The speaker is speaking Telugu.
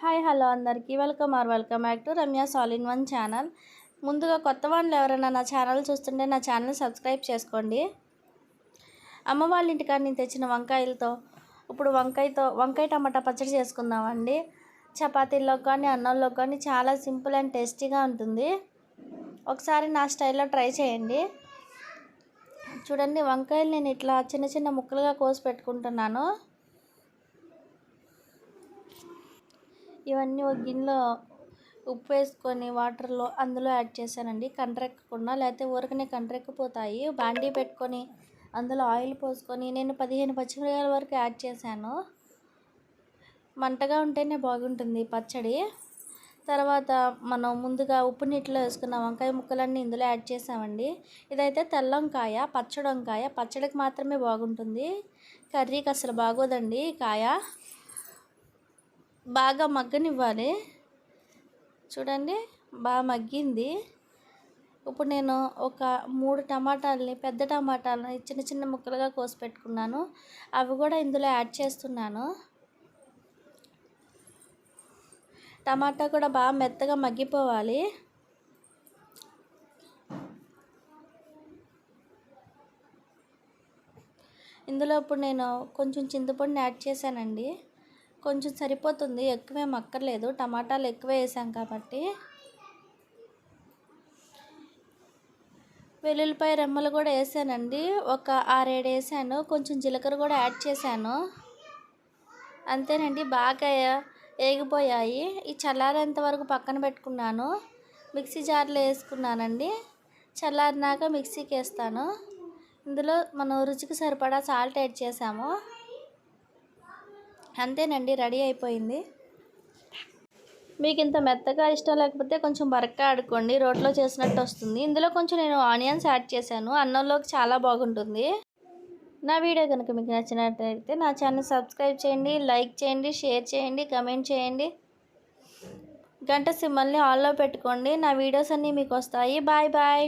హాయ్ హలో అందరికీ. Welcome or welcome back to Ramya all in one channel. ముందుగా కొత్త వాళ్ళు ఎవరైనా నా ఛానల్ చూస్తుంటే నా ఛానల్ సబ్స్క్రైబ్ చేసుకోండి. అమ్మ వాళ్ళ ఇంటికాడ నేను తెచ్చిన వంకాయలతో ఇప్పుడు వంకాయతో వంకాయ టమాటా పచ్చడి చేసుకుందామండి. చపాతీల్లో కానీ అన్నంలో కానీ చాలా సింపుల్ అండ్ టేస్టీగా ఉంటుంది. ఒకసారి నా స్టైల్లో ట్రై చేయండి. చూడండి వంకాయలు నేను ఇట్లా చిన్న చిన్న ముక్కలుగా కోసి పెట్టుకుంటున్నాను. ఇవన్నీ ఒక గిన్నెలో ఉప్పు వేసుకొని వాటర్లో అందులో యాడ్ చేశానండి. కండ్రెక్కకుండా లేకపోతే ఊరకనే కండ్రెక్కిపోతాయి బాండీ పెట్టుకొని అందులో ఆయిల్ పోసుకొని నేను పదిహేను పచ్చిమిరకాయల వరకు యాడ్ చేశాను. మంటగా ఉంటేనే బాగుంటుంది పచ్చడి. తర్వాత మనం ముందుగా ఉప్పు నీటిలో వేసుకున్న వంకాయ ముక్కలన్నీ ఇందులో యాడ్ చేసామండి ఇదైతే తెల్ల వంకాయ పచ్చడి వంకాయ. పచ్చడికి మాత్రమే బాగుంటుంది. కర్రీకి అసలు బాగోదండి కాయ. బాగా మగ్గనివ్వాలి. చూడండి బాగా మగ్గింది. ఇప్పుడు నేను ఒక మూడు టమాటాలని పెద్ద టమాటాలని చిన్న చిన్న ముక్కలుగా కోసి పెట్టుకున్నాను. అవి కూడా ఇందులో యాడ్ చేస్తున్నాను. టమాటా కూడా బాగా మెత్తగా మగ్గిపోవాలి. ఇందులో ఇప్పుడు నేను కొంచెం చింతపండుని యాడ్ చేశానండి. కొంచెం సరిపోతుంది. ఎక్కువేం అక్కర్లేదు. టమాటాలు ఎక్కువ వేసాం కాబట్టి. వెల్లుల్లిపాయ రెమ్మలు కూడా వేసానండి. ఒక ఆరేడు వేసాను. కొంచెం జీలకర్ర కూడా యాడ్ చేశాను. అంతేనండి. బాగా వేగిపోయాయి ఈ చల్లారేంత వరకు పక్కన పెట్టుకున్నాను. మిక్సీ జార్లో వేసుకున్నానండి. చల్లారినాక మిక్సీకి వేస్తాను. ఇందులో మనం రుచికి సరిపడా సాల్ట్ యాడ్ చేసాము. అంతేనండి రెడీ అయిపోయింది. మీకు ఇంత మెత్తగా ఇష్టం లేకపోతే కొంచెం బరక్క ఆడుకోండి రోట్లో చేసినట్టు వస్తుంది. ఇందులో కొంచెం నేను ఆనియన్స్ యాడ్ చేశాను అన్నంలోకి చాలా బాగుంటుంది. నా వీడియో కనుక మీకు నచ్చినట్లయితే నా ఛానల్ సబ్స్క్రైబ్ చేయండి లైక్ చేయండి షేర్ చేయండి కమెంట్ చేయండి. గంట సిమ్మల్ని ఆన్లో పెట్టుకోండి నా వీడియోస్ అన్నీ మీకు వస్తాయి. Bye bye.